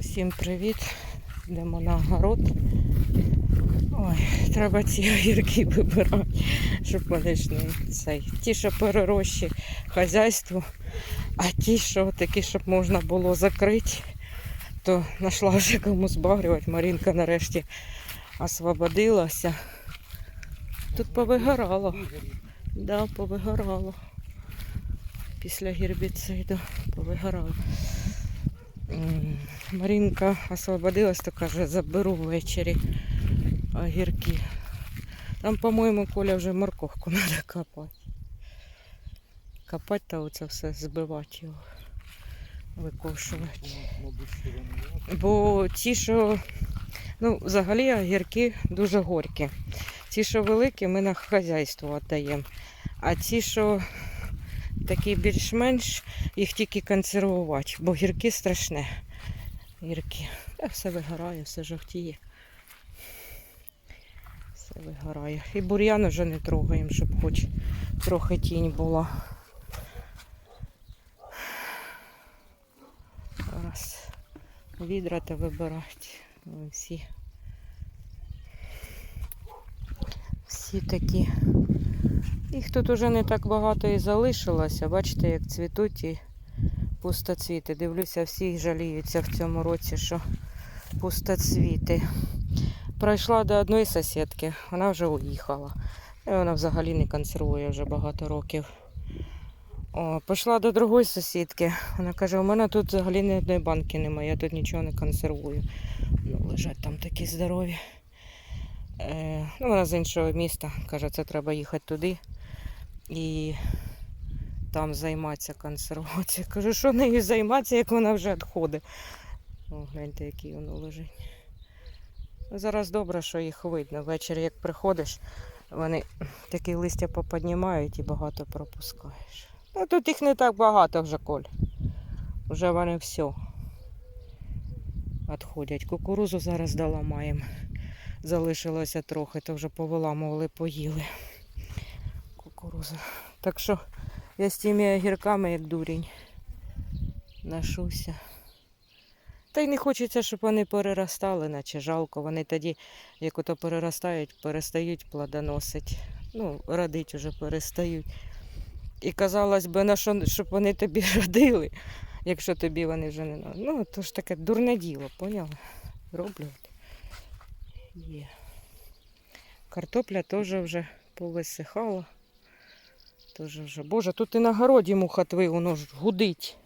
Усім привіт. Йдемо на город. Ой, треба ці огірки вибирати, щоб вони цей. Ті, що перерощі хазяйству, а ті, що такі, щоб можна було закрити, то знайшла вже кому збагрювати. Марінка нарешті освободилася. Тут повигорало. Да, повигорало. Після гербіциду повигорало. Марінка освободилась, то каже, заберу ввечері огірки. Там, по-моєму, Коля вже морковку треба копати. Копати та оце все збивати його, викошувати. Бо ті, що ну, взагалі огірки дуже горькі. Ті, що великі, ми на хазяйство віддаємо. А ті, що такі більш-менш, їх тільки консервувати, бо гірки страшне. Гірки. Та все вигорає, все жовтіє. Все вигорає. І бур'ян вже не трогаємо, щоб хоч трохи тінь була. Зараз відра та вибирати. Ой, Всі. Всі такі. Їх тут уже не так багато і залишилося. Бачите, як цвітуть і пустоцвіти. Дивлюся, всі жаліються в цьому році, що пустоцвіти. Пройшла до одної сусідки, вона вже уїхала. І вона взагалі не консервує вже багато років. О, пішла до другої сусідки. Вона каже, у мене тут взагалі ні одної банки немає, я тут нічого не консервую. Ну, лежать там такі здорові. Е, ну, вона з іншого міста. Каже, це треба їхати туди і там займатися консервацією. Кажу, що нею займатися, як вона вже відходить. О, гляньте, який воно лежить. Зараз добре, що їх видно. Ввечері, як приходиш, вони такі листя поподнімають і багато пропускаєш. Ну тут їх не так багато вже, Коль. Вже вони все відходять. Кукурузу зараз доламаємо. Залишилося трохи, то вже повиламували, поїли кукурузу. Так що я з тими огірками, як дурень, ношуся. Та й не хочеться, щоб вони переростали, наче жалко. Вони тоді, як ото переростають, перестають плодоносити. Ну, родить уже перестають. І казалось би, на що, щоб вони тобі родили, якщо тобі вони вже не надо. Ну, то ж таке дурне діло, поняли? Роблю. Є. Картопля теж вже повисихала. Теж вже. Боже, тут і на городі мухатви, воно ж гудить.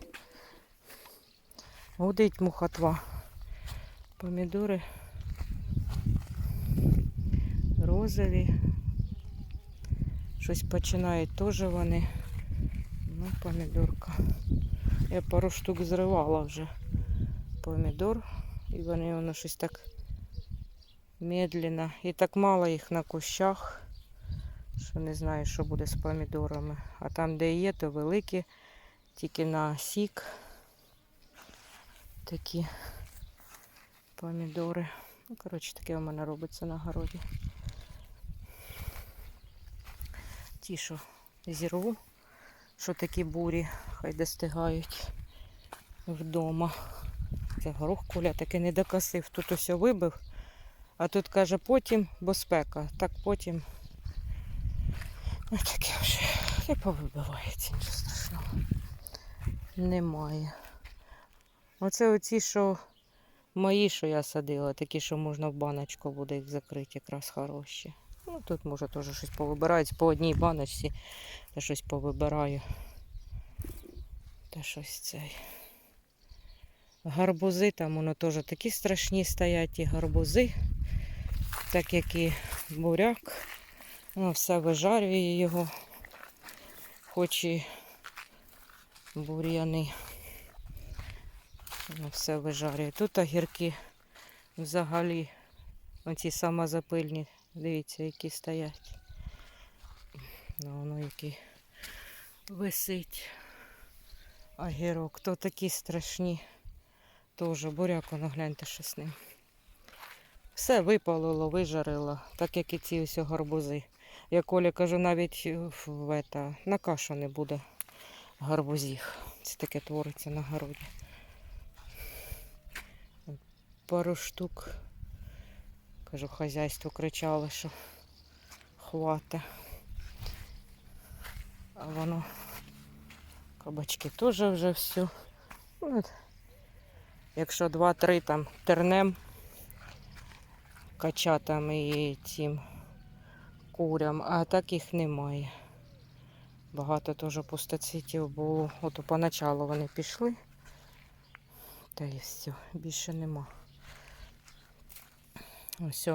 Гудить мухатва. Помідори розові. Щось починають теж вони. Ну, помідорка. Я пару штук зривала вже помідор. І вони воно щось так медленно. І так мало їх на кущах, що не знаю, що буде з помідорами. А там, де є, то великі, тільки на сік. Такі помідори. Ну, коротше, таке у мене робиться на городі. Ті, що зірву, що такі бурі, хай достигають вдома. Це горох куля таки не докосив. Тут ось вибив. А тут каже потім, бо спека. Так потім. Ну таке вже і повибивається, нічого страшного. Немає. Оце оці, що мої, що я садила, такі, що можна в баночку буде їх закрити, якраз хороші. Ну тут може теж щось повибирають по одній баночці, та щось повибираю. Та щось цей. Гарбузи там воно теж такі страшні стоять, і гарбузи, так як і буряк. Воно все вижарює його, хоч і бур'яни. Воно все вижарює. Тут огірки взагалі оці самозапильні, дивіться, які стоять. Ну, воно який висить. Огірок, то такі страшні. Теж буряк, воно гляньте, що з ним. Все випалило, вижарило, так як і ці ось гарбузи. Я Колі кажу, навіть в, в ета, на кашу не буде гарбузів. Це таке твориться на городі. пару штук. Кажу, хазяйство кричало, що хвата. А воно кабачки теж вже все. От. Якщо два-три там тернем качатам і цим курям, а так їх немає. Багато теж пустоцвітів було. От поначалу вони пішли. Та і все, більше нема. Ось.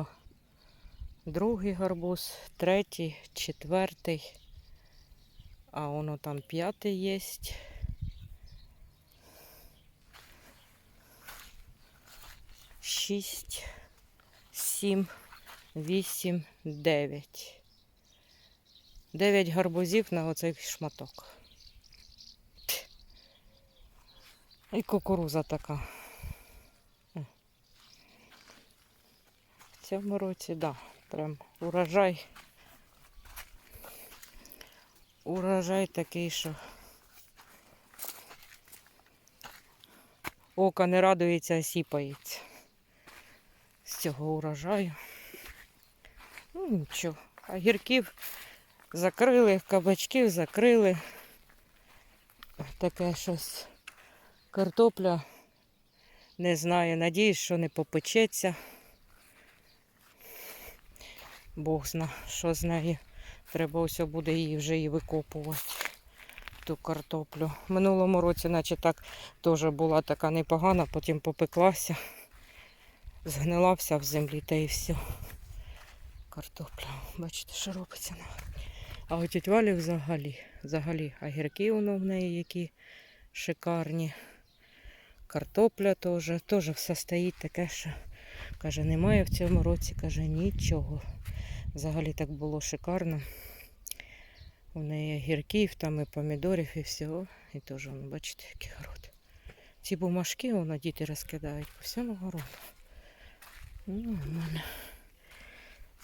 Другий гарбуз, третій, четвертий. А воно там п'ятий є. Шість, сім, вісім, дев'ять. Дев'ять гарбузів на оцей шматок. І кукуруза така. В цьому році, да, прям урожай. Урожай такий, що око не радується, а сіпається з цього урожаю. Ну нічого. Огірків закрили, кабачків закрили. Таке щось. Картопля. Не знаю, надіюсь, що не попечеться. Бог зна, що з нею. Треба ось буде її вже і викопувати. Ту картоплю. Минулому році, наче так, теж була така непогана, потім попеклася, згнила вся в землі та і все. Картопля. Бачите, що робиться. А у тіть взагалі, взагалі, огірки воно в неї які шикарні. Картопля теж, теж все стоїть таке, що каже, немає в цьому році, каже, нічого. Взагалі так було шикарно. У неї огірків, там і помідорів, і всього. І теж, воно, бачите, який город. Ці бумажки воно діти розкидають по всьому городу. Ну, мене.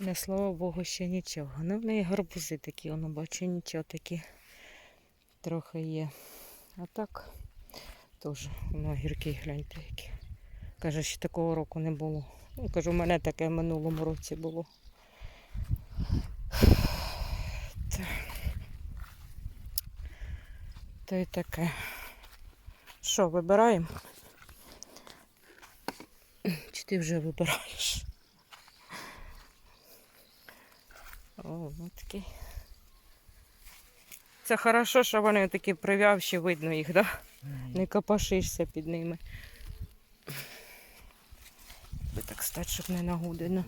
Не слава Богу, ще нічого. Ну, в неї гарбузи такі, воно бачу, нічого такі трохи є. А так теж воно гіркі, гляньте які. Каже, ще такого року не було. Ну, кажу, у мене таке в минулому році було. Та, Та й таке. Що, вибираємо? Чи ти вже вибираєш? О, ну такий. Це хорошо, що вони такі прив'явші, видно їх, да? Не копошишся під ними. Би так стати, щоб не нагудено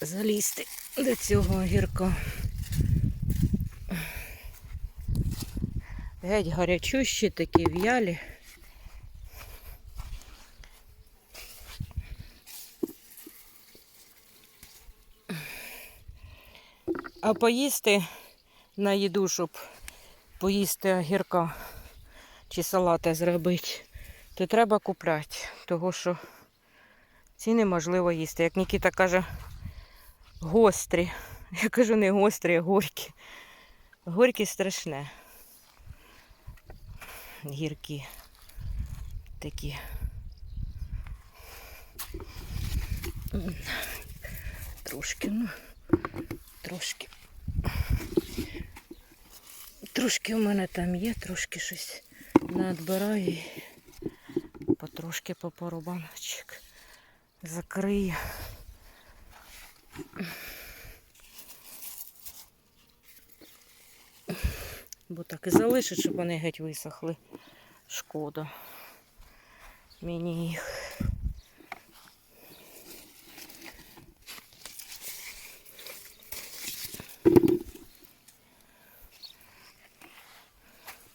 залізти до цього огірка. Геть гарячущі, такі в'ялі. А поїсти на їду, щоб поїсти огірка чи салати зробити, то треба купляти, того що ці неможливо їсти. Як Нікіта каже, гострі. Я кажу, не гострі, а горькі. Горькі страшне. Гіркі такі. Трошки, ну, трошки. Трошки у мене там є, трошки щось надбираю. і Потрошки по пару баночок закрию. Бо так і залишить, щоб вони геть висохли. Шкода. Мені їх.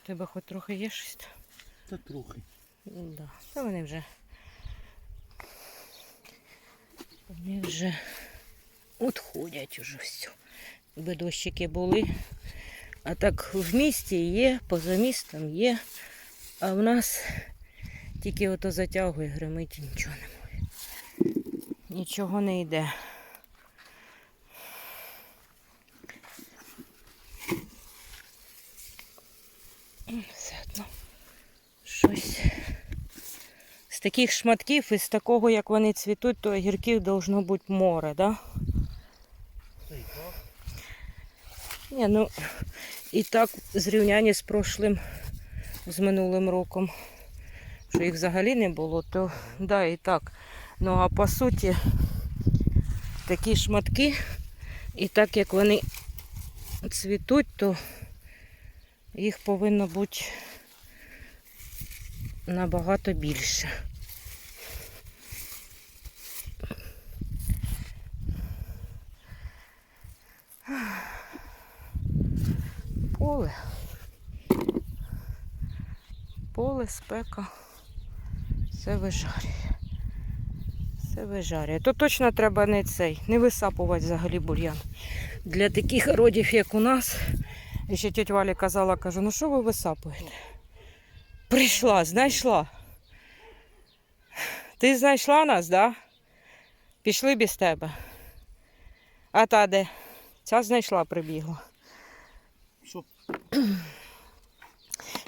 Тебе хоч трохи є щось? Та трохи. Да. Та вони вже. Вони вже відходять уже все. Якби дощики були. А так в місті є, поза містом є. А в нас тільки ото затягує, гримить і нічого немає. Нічого не йде. Щось З таких шматків і з такого, як вони цвітуть, то огірків должно бути море, да? Ні, ну і так зрівняння з прошлим, з минулим роком, що їх взагалі не було, то да, і так. Ну а по суті, такі шматки, і так як вони цвітуть, то їх повинно бути набагато більше. Поле. Поле, спека. Все вижарює. Все вижарює. То точно треба не цей, не висапувати взагалі бур'ян. Для таких родів, як у нас, і ще тетя Валя казала, каже, ну що ви висапуєте? Прийшла, знайшла. Ти знайшла нас, да? Пішли без тебе. А та де? Ця знайшла, прибігла. Що?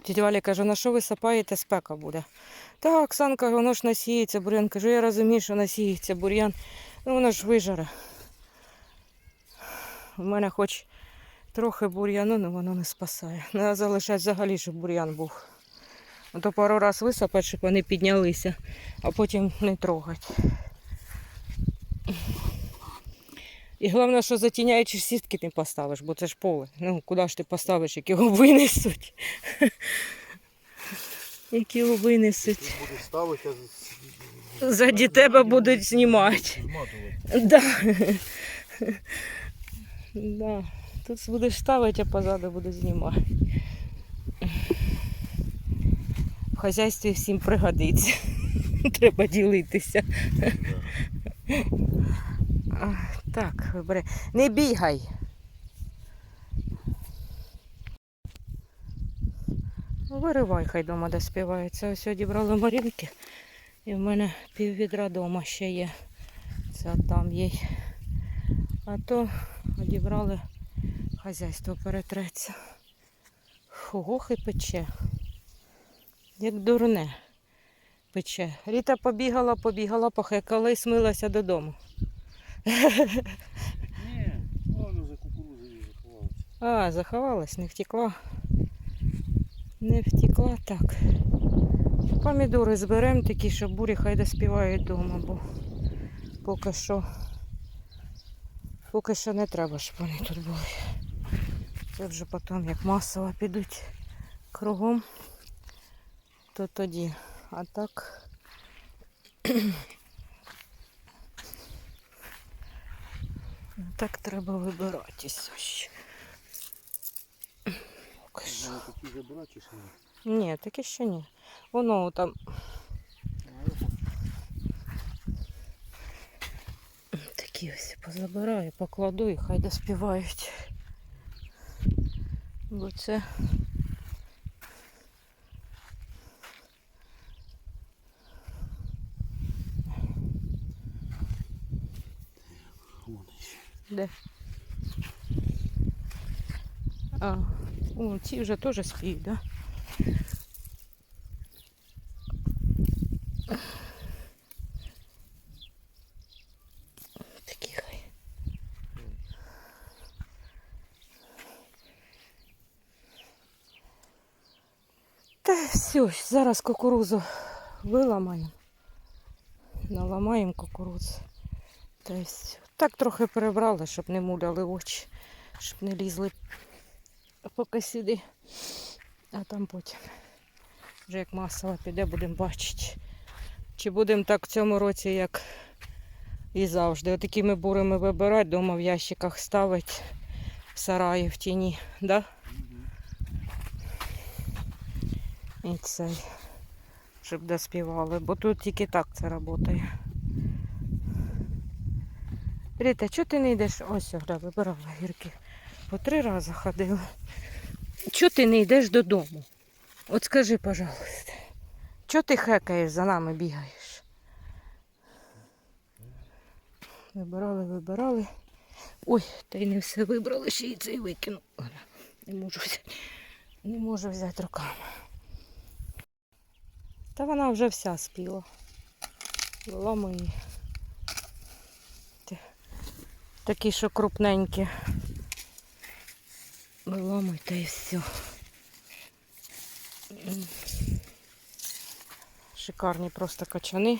Тетя Валя каже, на що ви сапаєте, спека буде. Так, Оксанка, воно ж насіється бур'ян. Кажу, я розумію, що насіється бур'ян. Ну воно ж вижаре. У мене хоч трохи бур'яну, але воно не спасає. Треба залишати взагалі, щоб бур'ян був. А то пару раз висапати, щоб вони піднялися, а потім не трогати. І головне, що затіняючи сітки не поставиш, бо це ж поле. Ну, куди ж ти поставиш, як його винесуть? Як його винесуть. Ти Заді тебе будуть знімати. Да. Да. Тут будеш ставити, а позаду буду знімати. Хазяйстві всім пригодиться. Треба ділитися. Так, вибери. Не бігай. Ну, Виривай, хай дома доспівається. Ось одібрали марінки. І в мене пів відра дома ще є. Це там є. А то одібрали хазяйство перетреться. Ох і пече. Як дурне пече. Ріта побігала, побігала, похекала і смилася додому. Ні, воно за кукурузою заховалося. А, заховалась, не втекла. Не втекла так. Помідори зберемо такі, що бурі хай доспівають вдома, бо поки що. Поки що не треба, щоб вони тут були. Це вже потім, як масово підуть кругом, то тоді. А так. Так треба вибиратися. ще. Поки що. Воно такі забрати чи що? ні? Ні, таке ще ні. Воно там такі ось позабираю, покладу і хай доспівають. Бо це де? А, о, ці вже теж спіють, да? Такі хай. Та все, зараз кукурузу виламаємо. Наламаємо кукурудзу. Та й все. Так трохи перебрали, щоб не муляли очі, щоб не лізли поки сюди. А там потім. Вже як масово піде, будемо бачити. Чи будемо так в цьому році, як і завжди. Отакими бурами вибирати, вдома в ящиках ставити в сараї в тіні. Да? І цей. Щоб доспівали. Бо тут тільки так це працює. Ріта, чого ти не йдеш? Ось гля, вибирала гірки. По три рази ходила. Чого ти не йдеш додому? От скажи, пожалуйста. Чого ти хекаєш за нами бігаєш? Вибирали, вибирали. Ой, та й не все вибрали, ще й цей викинув. Не можу взяти. Не можу взяти руками. Та вона вже вся спіла. Виламує. Такі, що крупненькі. Виламуйте і все. Шикарні просто качани.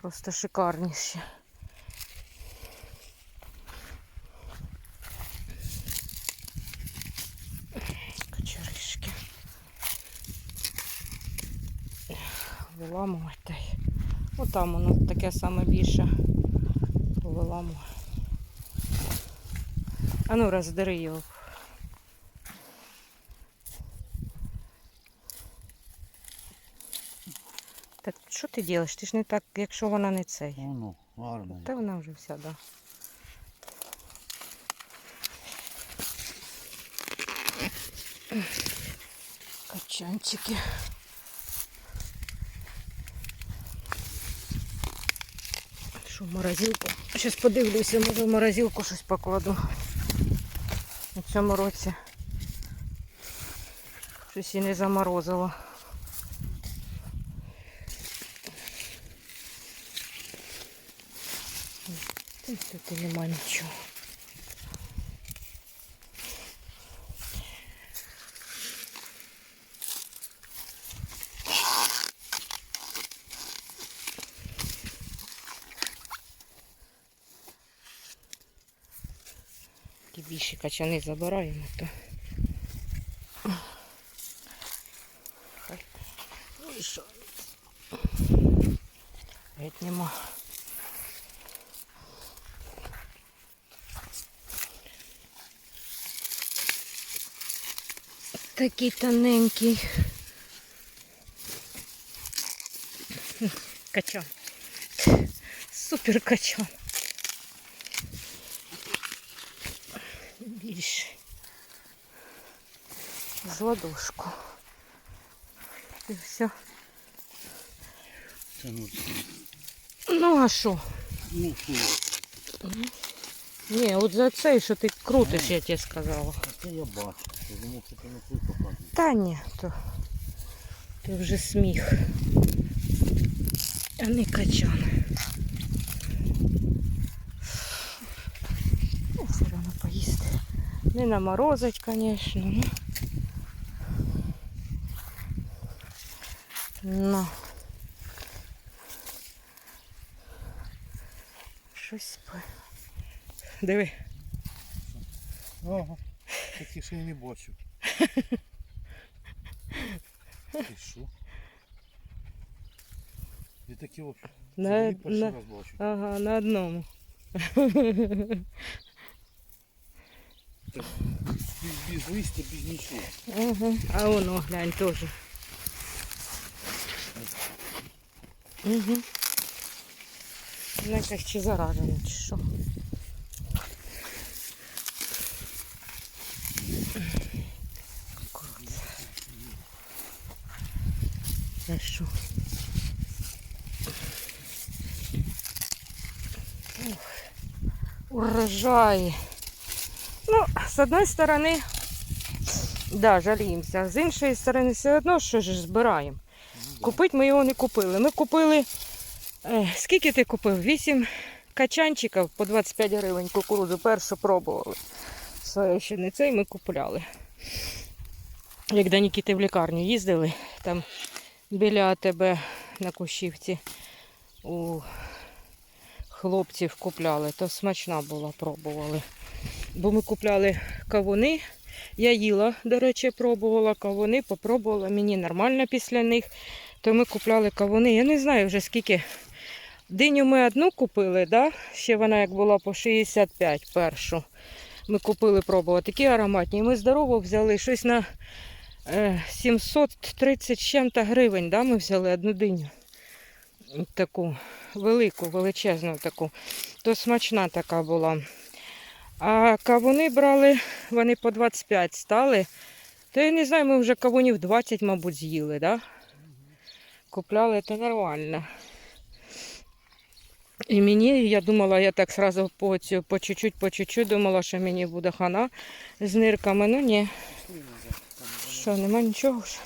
Просто шикарніші. Кочеришки. Виламувати. Отам воно таке саме більше. Виламую. А ну роздери його. Так що ти робиш? Ти ж не так, якщо вона не цей. Воно, гарно. Та вона вже вся, да. Качанчики. Що, в морозилку? Щось подивлюся, може в морозилку щось покладу. У цьому році. Щось і не заморозило. Тут і нічого. Ті більші качани забираємо, то. Хай. Ну що? Геть нема. Такий тоненький. Качан. Супер качан. ладошку. І все. Це ну, Ну а що? ну, фу. Ні, от за цей, що ти крутиш, я тебе сказала. Це я бачу. Я думав, що ти не той показуєш. Та ні, то, то вже сміх. А не качан. Ну, все одно поїсти. Не наморозить, звісно. Ну. Ну. Щось. Диви. Ага. Такі ще не бачив. Ти що? Я такі взагалі На, перший на, раз бачу. ага, на одному. Без, без листя, без нічого. Ага. А воно, глянь, теж. Угу. Якась чи заражена, чи що. Це що? Ух, Урожай. Ну, з одної сторони, да, жаліємося. З іншої сторони, все одно що ж збираємо. Купити ми його не купили. Ми купили. Е, скільки ти купив? Вісім качанчиків по 25 гривень кукурудзу. Першу пробували. Своє ще не цей ми купляли. Як до Нікіти в лікарню їздили, там біля тебе на Кущівці у хлопців купляли, то смачна була, пробували. Бо ми купляли кавуни. Я їла, до речі, пробувала кавуни, попробувала, мені нормально після них. То ми купляли кавуни. Я не знаю вже скільки. Диню ми одну купили, да? ще вона як була по 65 першу. Ми купили пробувати. Такі ароматні. Ми здорово взяли щось на е, 730 чим-то гривень. Да? Ми взяли одну диню. Таку велику, величезну таку. То смачна така була. А кавуни брали, вони по 25 стали. То я не знаю, ми вже кавунів 20, мабуть, з'їли, да? Купляли це нормально. І мені, я думала, я так сразу по, цю, по чуть-чуть, по чуть-чуть думала, що мені буде хана з нирками. Ну ні. Що, нема нічого ж.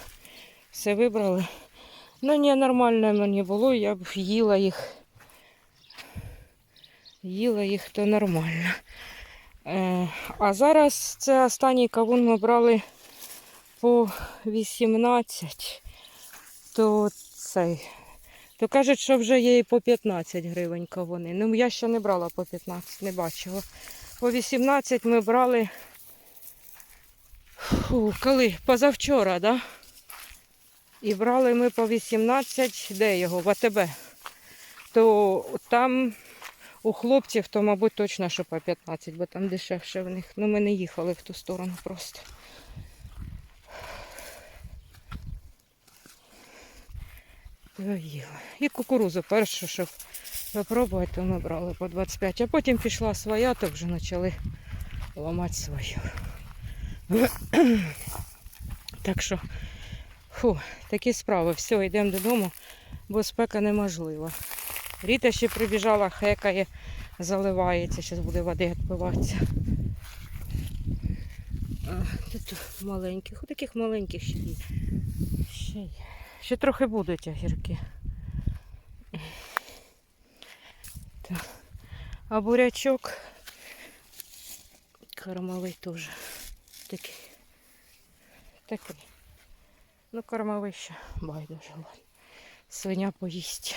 Все вибрали. Ну ні, нормально мені було, я б їла їх. Їла їх то нормально. Е, а зараз це останній кавун ми брали по 18. То цей. То кажуть, що вже є і по 15 гривень кавуни. Ну, я ще не брала по 15, не бачила. По 18 ми брали. Фу, коли? Позавчора, да? І брали ми по 18, де його? В АТБ. То там у хлопців, то, мабуть, точно, що по 15, бо там дешевше в них. Ну, ми не їхали в ту сторону просто. Доїла. І кукурузу першу, щоб попробувати, то ми брали по 25. А потім пішла своя, то вже почали ламати свою. Так що, фу, такі справи. Все, йдемо додому, бо спека неможлива. Ріта ще прибіжала, хекає, заливається, зараз буде води відпиватися. Тут маленьких, у таких маленьких ще є. Ще є. Ще трохи будуть огірки. А бурячок кормовий теж такий. Такий. Ну, кормовий ще байдуже. Свиня поїсть.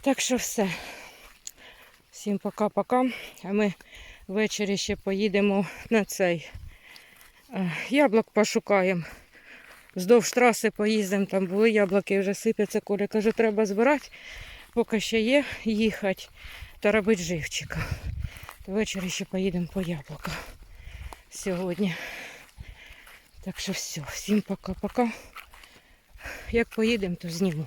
Так що все. Всім пока-пока. А ми ввечері ще поїдемо на цей е, яблук пошукаємо. Вздовж траси поїздимо, там були яблуки, вже сипляться. кулі. Кажу, треба збирати, поки ще є, їхати та робити живчика. Ввечері ще поїдемо по яблука сьогодні. Так що все, всім пока-пока. Як поїдемо, то зніму.